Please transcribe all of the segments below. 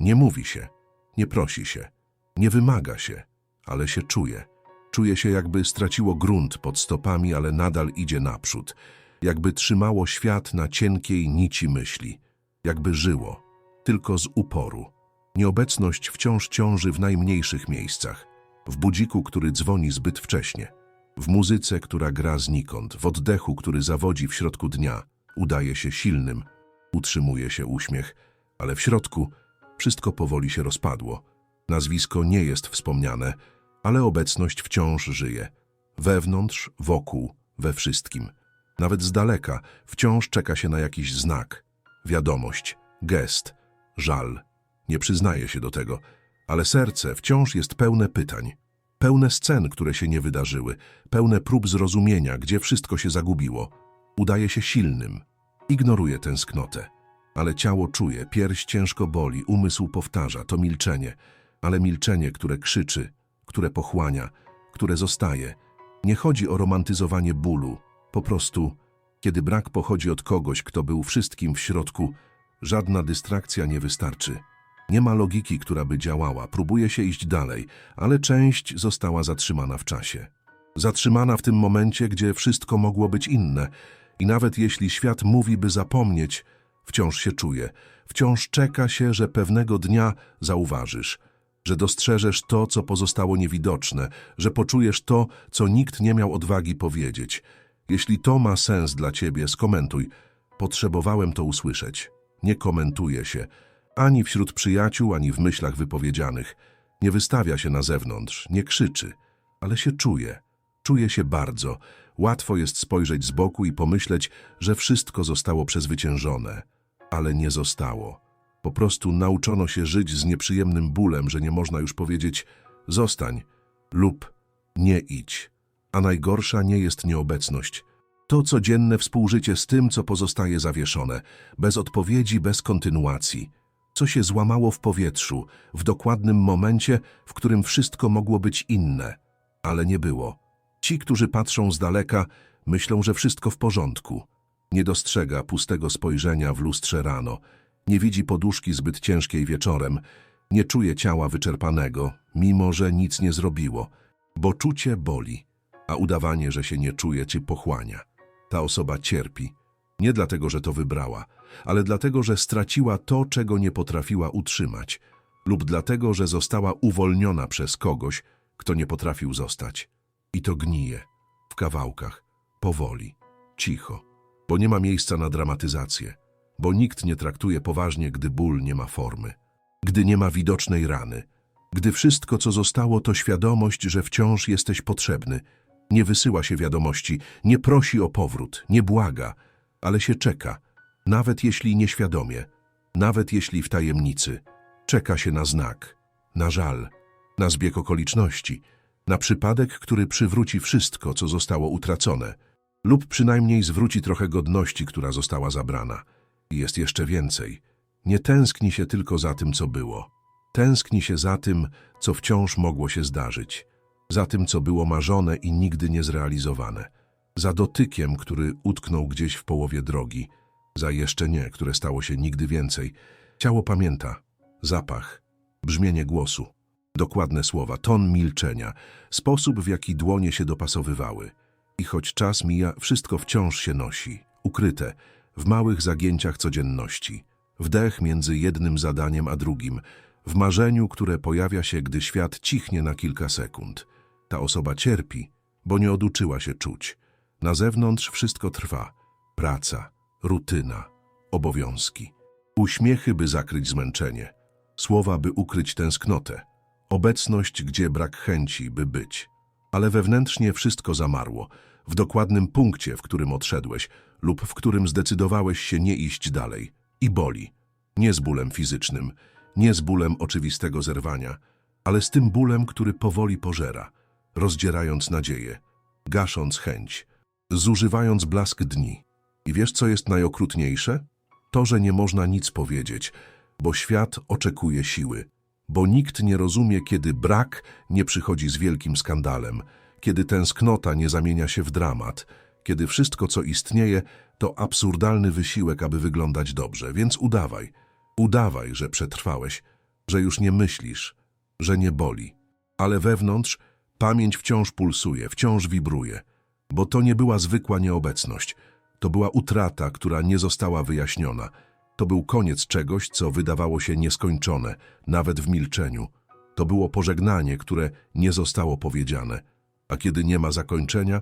Nie mówi się, nie prosi się, nie wymaga się, ale się czuje. Czuje się, jakby straciło grunt pod stopami, ale nadal idzie naprzód. Jakby trzymało świat na cienkiej nici myśli. Jakby żyło, tylko z uporu. Nieobecność wciąż ciąży w najmniejszych miejscach. W budziku, który dzwoni zbyt wcześnie. W muzyce, która gra znikąd. W oddechu, który zawodzi w środku dnia. Udaje się silnym. Utrzymuje się uśmiech. Ale w środku wszystko powoli się rozpadło. Nazwisko nie jest wspomniane, ale obecność wciąż żyje. Wewnątrz, wokół, we wszystkim. Nawet z daleka wciąż czeka się na jakiś znak. Wiadomość, gest, żal. Nie przyznaje się do tego, ale serce wciąż jest pełne pytań. Pełne scen, które się nie wydarzyły, pełne prób zrozumienia, gdzie wszystko się zagubiło. Udaje się silnym. Ignoruje tęsknotę. Ale ciało czuje, pierś ciężko boli, umysł powtarza, to milczenie. Ale milczenie, które krzyczy, które pochłania, które zostaje. Nie chodzi o romantyzowanie bólu. Po prostu, kiedy brak pochodzi od kogoś, kto był wszystkim w środku, żadna dystrakcja nie wystarczy. Nie ma logiki, która by działała. Próbuje się iść dalej, ale część została zatrzymana w czasie. Zatrzymana w tym momencie, gdzie wszystko mogło być inne. I nawet jeśli świat mówi, by zapomnieć, wciąż się czuje. Wciąż czeka się, że pewnego dnia zauważysz, że dostrzeżesz to, co pozostało niewidoczne, że poczujesz to, co nikt nie miał odwagi powiedzieć. Jeśli to ma sens dla ciebie, skomentuj. Potrzebowałem to usłyszeć. Nie komentuje się, ani wśród przyjaciół, ani w myślach wypowiedzianych. Nie wystawia się na zewnątrz, nie krzyczy, ale się czuje. Czuje się bardzo. Łatwo jest spojrzeć z boku i pomyśleć, że wszystko zostało przezwyciężone. Ale nie zostało. Po prostu nauczono się żyć z nieprzyjemnym bólem, że nie można już powiedzieć zostań lub nie idź. A najgorsza nie jest nieobecność. To codzienne współżycie z tym, co pozostaje zawieszone, bez odpowiedzi, bez kontynuacji. Co się złamało w powietrzu, w dokładnym momencie, w którym wszystko mogło być inne, ale nie było. Ci, którzy patrzą z daleka, myślą, że wszystko w porządku. Nie dostrzega pustego spojrzenia w lustrze rano, nie widzi poduszki zbyt ciężkiej wieczorem, nie czuje ciała wyczerpanego, mimo że nic nie zrobiło, bo czucie boli, a udawanie, że się nie czuje, cię pochłania. Ta osoba cierpi, nie dlatego, że to wybrała, ale dlatego, że straciła to, czego nie potrafiła utrzymać, lub dlatego, że została uwolniona przez kogoś, kto nie potrafił zostać. I to gnije, w kawałkach, powoli, cicho, bo nie ma miejsca na dramatyzację, bo nikt nie traktuje poważnie, gdy ból nie ma formy, gdy nie ma widocznej rany, gdy wszystko, co zostało, to świadomość, że wciąż jesteś potrzebny. Nie wysyła się wiadomości, nie prosi o powrót, nie błaga, ale się czeka, nawet jeśli nieświadomie, nawet jeśli w tajemnicy. Czeka się na znak, na żal, na zbieg okoliczności, na przypadek, który przywróci wszystko, co zostało utracone, lub przynajmniej zwróci trochę godności, która została zabrana. I jest jeszcze więcej. Nie tęskni się tylko za tym, co było. Tęskni się za tym, co wciąż mogło się zdarzyć. Za tym, co było marzone i nigdy nie zrealizowane. Za dotykiem, który utknął gdzieś w połowie drogi. Za jeszcze nie, które stało się nigdy więcej. Ciało pamięta. Zapach. Brzmienie głosu. Dokładne słowa, ton milczenia, sposób, w jaki dłonie się dopasowywały. I choć czas mija, wszystko wciąż się nosi, ukryte, w małych zagięciach codzienności. Wdech między jednym zadaniem a drugim, w marzeniu, które pojawia się, gdy świat cichnie na kilka sekund. Ta osoba cierpi, bo nie oduczyła się czuć. Na zewnątrz wszystko trwa. Praca, rutyna, obowiązki. Uśmiechy, by zakryć zmęczenie. Słowa, by ukryć tęsknotę. Obecność, gdzie brak chęci, by być. Ale wewnętrznie wszystko zamarło. W dokładnym punkcie, w którym odszedłeś lub w którym zdecydowałeś się nie iść dalej. I boli. Nie z bólem fizycznym, nie z bólem oczywistego zerwania, ale z tym bólem, który powoli pożera, rozdzierając nadzieję, gasząc chęć, zużywając blask dni. I wiesz, co jest najokrutniejsze? To, że nie można nic powiedzieć, bo świat oczekuje siły, bo nikt nie rozumie, kiedy brak nie przychodzi z wielkim skandalem, kiedy tęsknota nie zamienia się w dramat, kiedy wszystko, co istnieje, to absurdalny wysiłek, aby wyglądać dobrze. Więc udawaj, udawaj, że przetrwałeś, że już nie myślisz, że nie boli. Ale wewnątrz pamięć wciąż pulsuje, wciąż wibruje, bo to nie była zwykła nieobecność. To była utrata, która nie została wyjaśniona. To był koniec czegoś, co wydawało się nieskończone, nawet w milczeniu. To było pożegnanie, które nie zostało powiedziane. A kiedy nie ma zakończenia,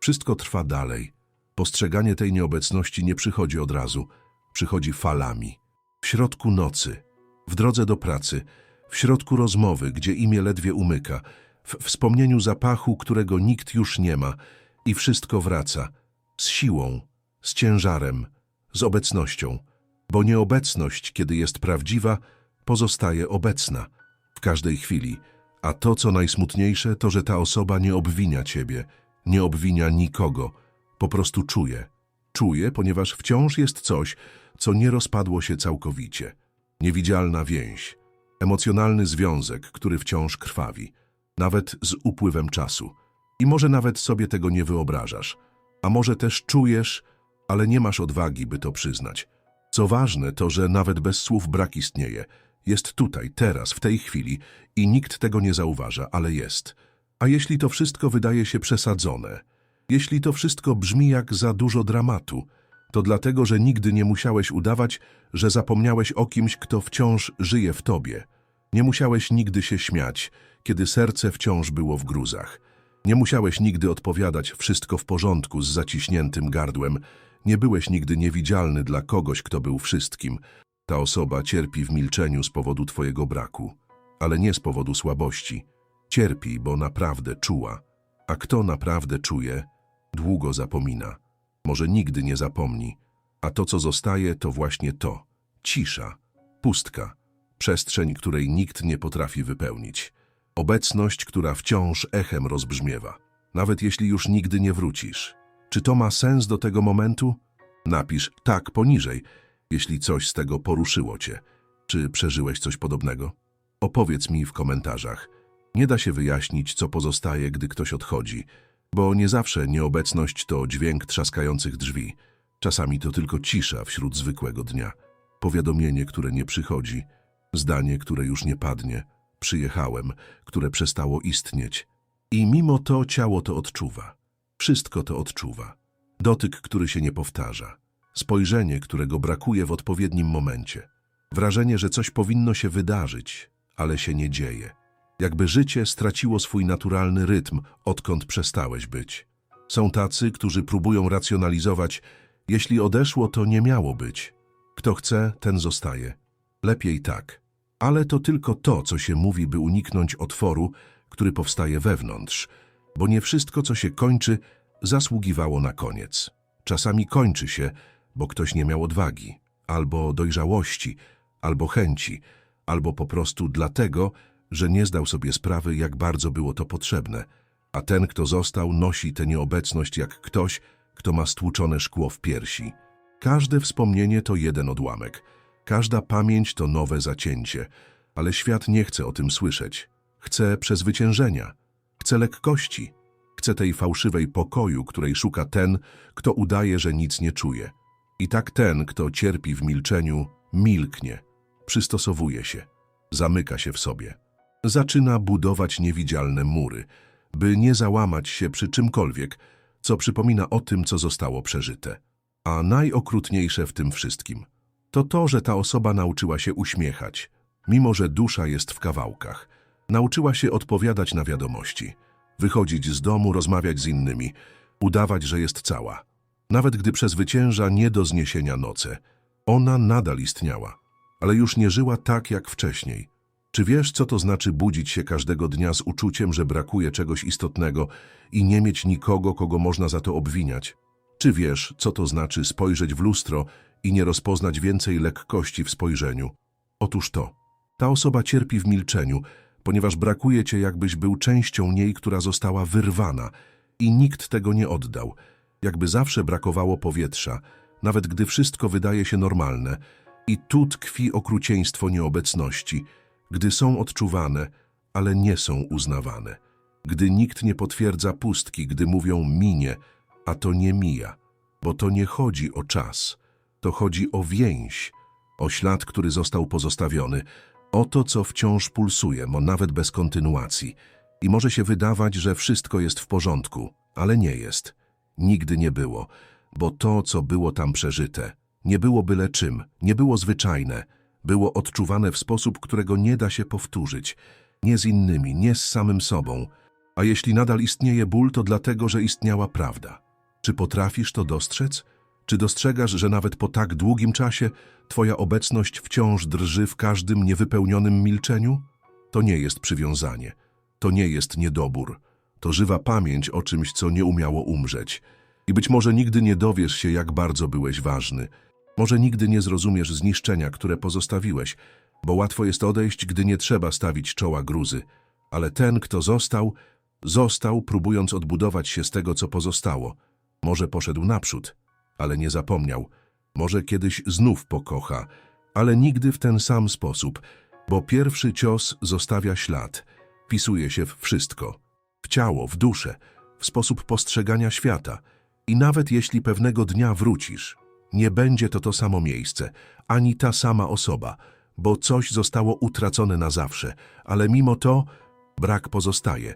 wszystko trwa dalej. Postrzeganie tej nieobecności nie przychodzi od razu, przychodzi falami. W środku nocy, w drodze do pracy, w środku rozmowy, gdzie imię ledwie umyka, w wspomnieniu zapachu, którego nikt już nie ma. I wszystko wraca, z siłą, z ciężarem, z obecnością, bo nieobecność, kiedy jest prawdziwa, pozostaje obecna w każdej chwili, a to, co najsmutniejsze, to, że ta osoba nie obwinia ciebie, nie obwinia nikogo, po prostu czuje. Czuje, ponieważ wciąż jest coś, co nie rozpadło się całkowicie. Niewidzialna więź, emocjonalny związek, który wciąż krwawi, nawet z upływem czasu. I może nawet sobie tego nie wyobrażasz, a może też czujesz, ale nie masz odwagi, by to przyznać. Co ważne, to że nawet bez słów brak istnieje. Jest tutaj, teraz, w tej chwili i nikt tego nie zauważa, ale jest. A jeśli to wszystko wydaje się przesadzone, jeśli to wszystko brzmi jak za dużo dramatu, to dlatego, że nigdy nie musiałeś udawać, że zapomniałeś o kimś, kto wciąż żyje w tobie. Nie musiałeś nigdy się śmiać, kiedy serce wciąż było w gruzach. Nie musiałeś nigdy odpowiadać wszystko w porządku z zaciśniętym gardłem. Nie byłeś nigdy niewidzialny dla kogoś, kto był wszystkim. Ta osoba cierpi w milczeniu z powodu twojego braku, ale nie z powodu słabości. Cierpi, bo naprawdę czuła. A kto naprawdę czuje, długo zapomina. Może nigdy nie zapomni. A to, co zostaje, to właśnie to. Cisza, pustka, przestrzeń, której nikt nie potrafi wypełnić. Obecność, która wciąż echem rozbrzmiewa, nawet jeśli już nigdy nie wrócisz. Czy to ma sens do tego momentu? Napisz tak poniżej, jeśli coś z tego poruszyło cię. Czy przeżyłeś coś podobnego? Opowiedz mi w komentarzach. Nie da się wyjaśnić, co pozostaje, gdy ktoś odchodzi, bo nie zawsze nieobecność to dźwięk trzaskających drzwi. Czasami to tylko cisza wśród zwykłego dnia. Powiadomienie, które nie przychodzi, zdanie, które już nie padnie, przyjechałem, które przestało istnieć. I mimo to ciało to odczuwa. Wszystko to odczuwa. Dotyk, który się nie powtarza. Spojrzenie, którego brakuje w odpowiednim momencie. Wrażenie, że coś powinno się wydarzyć, ale się nie dzieje. Jakby życie straciło swój naturalny rytm, odkąd przestałeś być. Są tacy, którzy próbują racjonalizować, jeśli odeszło, to nie miało być. Kto chce, ten zostaje. Lepiej tak. Ale to tylko to, co się mówi, by uniknąć otworu, który powstaje wewnątrz, bo nie wszystko, co się kończy, zasługiwało na koniec. Czasami kończy się, bo ktoś nie miał odwagi, albo dojrzałości, albo chęci, albo po prostu dlatego, że nie zdał sobie sprawy, jak bardzo było to potrzebne, a ten, kto został, nosi tę nieobecność jak ktoś, kto ma stłuczone szkło w piersi. Każde wspomnienie to jeden odłamek, każda pamięć to nowe zacięcie, ale świat nie chce o tym słyszeć. Chce przezwyciężenia, chce lekkości, chce tej fałszywej pokoju, której szuka ten, kto udaje, że nic nie czuje. I tak ten, kto cierpi w milczeniu, milknie, przystosowuje się, zamyka się w sobie. Zaczyna budować niewidzialne mury, by nie załamać się przy czymkolwiek, co przypomina o tym, co zostało przeżyte. A najokrutniejsze w tym wszystkim to to, że ta osoba nauczyła się uśmiechać, mimo że dusza jest w kawałkach. Nauczyła się odpowiadać na wiadomości, wychodzić z domu, rozmawiać z innymi, udawać, że jest cała. Nawet gdy przezwycięża nie do zniesienia noce, ona nadal istniała, ale już nie żyła tak jak wcześniej. Czy wiesz, co to znaczy budzić się każdego dnia z uczuciem, że brakuje czegoś istotnego i nie mieć nikogo, kogo można za to obwiniać? Czy wiesz, co to znaczy spojrzeć w lustro i nie rozpoznać więcej lekkości w spojrzeniu? Otóż to. Ta osoba cierpi w milczeniu, ponieważ brakuje cię, jakbyś był częścią niej, która została wyrwana. I nikt tego nie oddał. Jakby zawsze brakowało powietrza, nawet gdy wszystko wydaje się normalne. I tu tkwi okrucieństwo nieobecności – gdy są odczuwane, ale nie są uznawane, gdy nikt nie potwierdza pustki, gdy mówią minie, a to nie mija, bo to nie chodzi o czas, to chodzi o więź, o ślad, który został pozostawiony, Oto, co wciąż pulsuje, mo nawet bez kontynuacji. I może się wydawać, że wszystko jest w porządku, ale nie jest. Nigdy nie było, bo to, co było tam przeżyte, nie było byle czym, nie było zwyczajne, było odczuwane w sposób, którego nie da się powtórzyć. Nie z innymi, nie z samym sobą. A jeśli nadal istnieje ból, to dlatego, że istniała prawda. Czy potrafisz to dostrzec? Czy dostrzegasz, że nawet po tak długim czasie Twoja obecność wciąż drży w każdym niewypełnionym milczeniu? To nie jest przywiązanie. To nie jest niedobór. To żywa pamięć o czymś, co nie umiało umrzeć. I być może nigdy nie dowiesz się, jak bardzo byłeś ważny. Może nigdy nie zrozumiesz zniszczenia, które pozostawiłeś, bo łatwo jest odejść, gdy nie trzeba stawić czoła gruzy. Ale ten, kto został, został, próbując odbudować się z tego, co pozostało. Może poszedł naprzód, ale nie zapomniał. Może kiedyś znów pokocha, ale nigdy w ten sam sposób, bo pierwszy cios zostawia ślad, wpisuje się w wszystko. W ciało, w duszę, w sposób postrzegania świata. I nawet jeśli pewnego dnia wrócisz, nie będzie to to samo miejsce, ani ta sama osoba, bo coś zostało utracone na zawsze, ale mimo to brak pozostaje,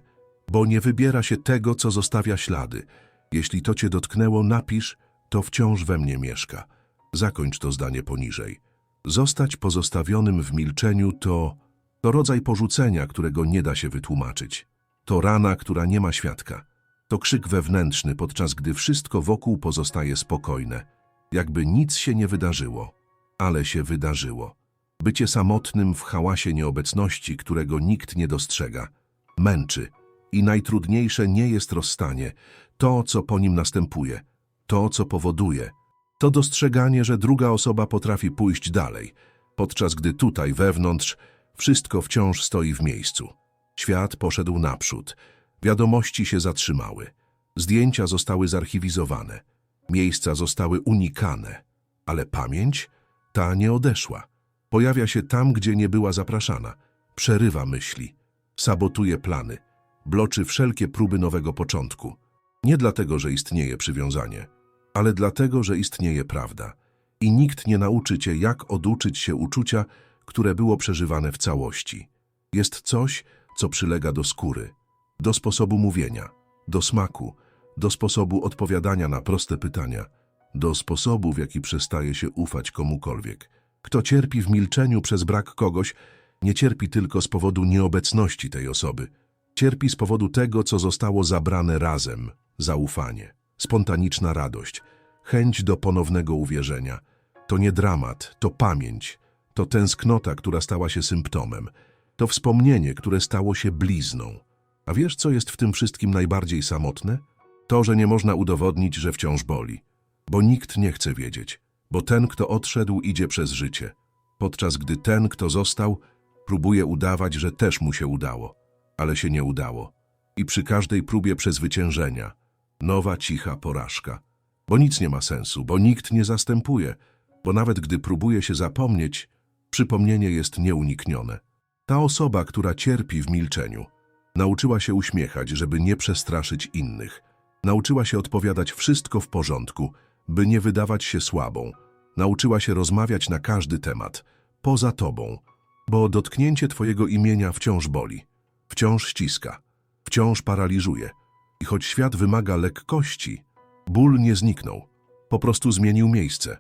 bo nie wybiera się tego, co zostawia ślady. Jeśli to cię dotknęło, napisz, to wciąż we mnie mieszka. Zakończ to zdanie poniżej. Zostać pozostawionym w milczeniu to, to rodzaj porzucenia, którego nie da się wytłumaczyć. To rana, która nie ma świadka. To krzyk wewnętrzny, podczas gdy wszystko wokół pozostaje spokojne. Jakby nic się nie wydarzyło. Ale się wydarzyło. Bycie samotnym w hałasie nieobecności, którego nikt nie dostrzega. Męczy. I najtrudniejsze nie jest rozstanie. To, co po nim następuje. To, co powoduje. To dostrzeganie, że druga osoba potrafi pójść dalej, podczas gdy tutaj, wewnątrz, wszystko wciąż stoi w miejscu. Świat poszedł naprzód. Wiadomości się zatrzymały. Zdjęcia zostały zarchiwizowane. Miejsca zostały unikane. Ale pamięć? Ta nie odeszła. Pojawia się tam, gdzie nie była zapraszana. Przerywa myśli. Sabotuje plany. Bloczy wszelkie próby nowego początku. Nie dlatego, że istnieje przywiązanie, ale dlatego, że istnieje prawda. I nikt nie nauczy cię, jak oduczyć się uczucia, które było przeżywane w całości. Jest coś, co przylega do skóry, do sposobu mówienia, do smaku, do sposobu odpowiadania na proste pytania, do sposobu, w jaki przestaje się ufać komukolwiek. Kto cierpi w milczeniu przez brak kogoś, nie cierpi tylko z powodu nieobecności tej osoby. Cierpi z powodu tego, co zostało zabrane razem, zaufanie, spontaniczna radość, chęć do ponownego uwierzenia. To nie dramat, to pamięć, to tęsknota, która stała się symptomem, to wspomnienie, które stało się blizną. A wiesz, co jest w tym wszystkim najbardziej samotne? To, że nie można udowodnić, że wciąż boli. Bo nikt nie chce wiedzieć. Bo ten, kto odszedł, idzie przez życie. Podczas gdy ten, kto został, próbuje udawać, że też mu się udało. Ale się nie udało. I przy każdej próbie przezwyciężenia nowa cicha porażka. Bo nic nie ma sensu, bo nikt nie zastępuje, bo nawet gdy próbuje się zapomnieć, przypomnienie jest nieuniknione. Ta osoba, która cierpi w milczeniu, nauczyła się uśmiechać, żeby nie przestraszyć innych. Nauczyła się odpowiadać wszystko w porządku, by nie wydawać się słabą. Nauczyła się rozmawiać na każdy temat, poza tobą, bo dotknięcie twojego imienia wciąż boli, wciąż ściska, wciąż paraliżuje. I choć świat wymaga lekkości, ból nie zniknął, po prostu zmienił miejsce.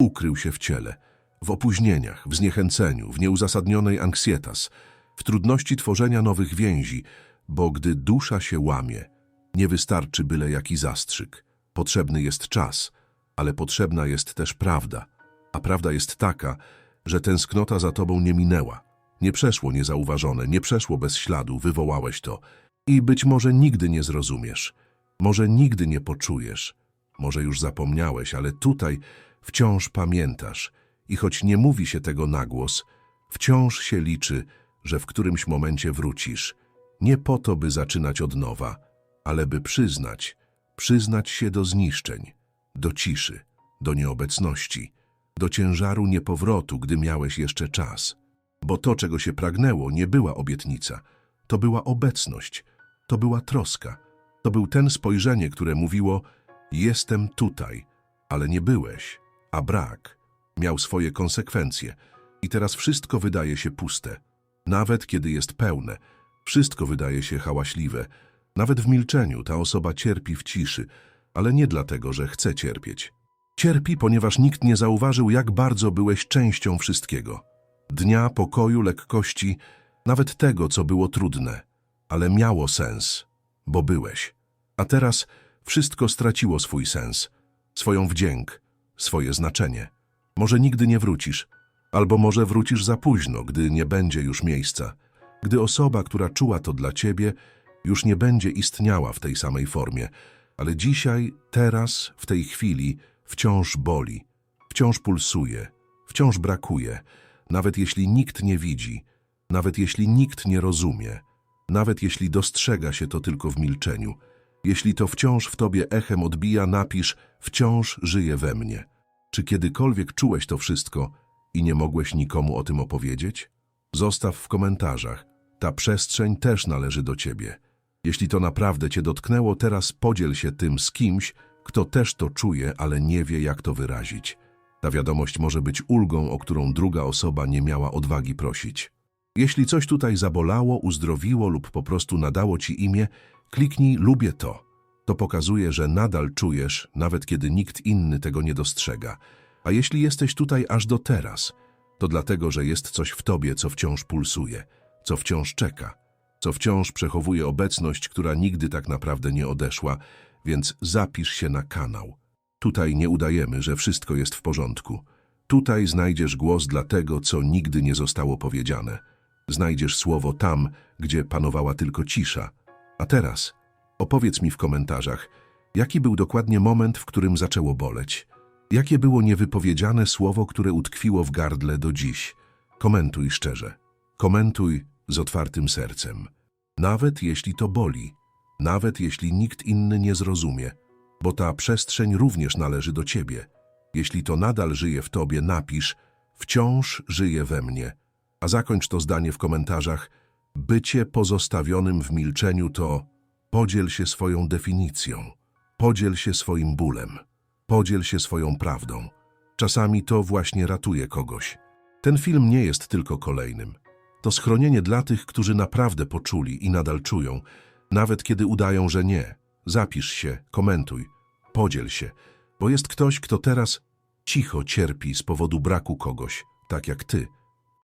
Ukrył się w ciele, w opóźnieniach, w zniechęceniu, w nieuzasadnionej anksietas, w trudności tworzenia nowych więzi, bo gdy dusza się łamie, nie wystarczy byle jaki zastrzyk. Potrzebny jest czas, ale potrzebna jest też prawda. A prawda jest taka, że tęsknota za tobą nie minęła. Nie przeszło niezauważone, nie przeszło bez śladu, wywołałeś to. I być może nigdy nie zrozumiesz, może nigdy nie poczujesz, może już zapomniałeś, ale tutaj wciąż pamiętasz. I choć nie mówi się tego na głos, wciąż się liczy, że w którymś momencie wrócisz. Nie po to, by zaczynać od nowa, ale by przyznać, przyznać się do zniszczeń, do ciszy, do nieobecności, do ciężaru niepowrotu, gdy miałeś jeszcze czas. Bo to, czego się pragnęło, nie była obietnica, to była obecność, to była troska, to był ten spojrzenie, które mówiło jestem tutaj, ale nie byłeś, a brak miał swoje konsekwencje. I teraz wszystko wydaje się puste. Nawet kiedy jest pełne, wszystko wydaje się hałaśliwe. Nawet w milczeniu ta osoba cierpi w ciszy, ale nie dlatego, że chce cierpieć. Cierpi, ponieważ nikt nie zauważył, jak bardzo byłeś częścią wszystkiego. Dnia, pokoju, lekkości, nawet tego, co było trudne, ale miało sens, bo byłeś. A teraz wszystko straciło swój sens, swoją wdzięk, swoje znaczenie. Może nigdy nie wrócisz, albo może wrócisz za późno, gdy nie będzie już miejsca, gdy osoba, która czuła to dla ciebie, już nie będzie istniała w tej samej formie, ale dzisiaj, teraz, w tej chwili wciąż boli, wciąż pulsuje, wciąż brakuje, nawet jeśli nikt nie widzi, nawet jeśli nikt nie rozumie, nawet jeśli dostrzega się to tylko w milczeniu. Jeśli to wciąż w tobie echem odbija, napisz wciąż żyje we mnie. Czy kiedykolwiek czułeś to wszystko i nie mogłeś nikomu o tym opowiedzieć? Zostaw w komentarzach. Ta przestrzeń też należy do ciebie. Jeśli to naprawdę cię dotknęło, teraz podziel się tym z kimś, kto też to czuje, ale nie wie, jak to wyrazić. Ta wiadomość może być ulgą, o którą druga osoba nie miała odwagi prosić. Jeśli coś tutaj zabolało, uzdrowiło lub po prostu nadało ci imię, kliknij lubię to. To pokazuje, że nadal czujesz, nawet kiedy nikt inny tego nie dostrzega. A jeśli jesteś tutaj aż do teraz, to dlatego, że jest coś w tobie, co wciąż pulsuje, co wciąż czeka, co wciąż przechowuje obecność, która nigdy tak naprawdę nie odeszła, więc zapisz się na kanał. Tutaj nie udajemy, że wszystko jest w porządku. Tutaj znajdziesz głos dla tego, co nigdy nie zostało powiedziane. Znajdziesz słowo tam, gdzie panowała tylko cisza. A teraz opowiedz mi w komentarzach, jaki był dokładnie moment, w którym zaczęło boleć. Jakie było niewypowiedziane słowo, które utkwiło w gardle do dziś? Komentuj szczerze. Komentuj z otwartym sercem. Nawet jeśli to boli, nawet jeśli nikt inny nie zrozumie, bo ta przestrzeń również należy do ciebie. Jeśli to nadal żyje w tobie, napisz wciąż żyje we mnie. A zakończ to zdanie w komentarzach. Bycie pozostawionym w milczeniu to podziel się swoją definicją, podziel się swoim bólem, podziel się swoją prawdą. Czasami to właśnie ratuje kogoś. Ten film nie jest tylko kolejnym. To schronienie dla tych, którzy naprawdę poczuli i nadal czują, nawet kiedy udają, że nie. Zapisz się, komentuj, podziel się, bo jest ktoś, kto teraz cicho cierpi z powodu braku kogoś, tak jak ty.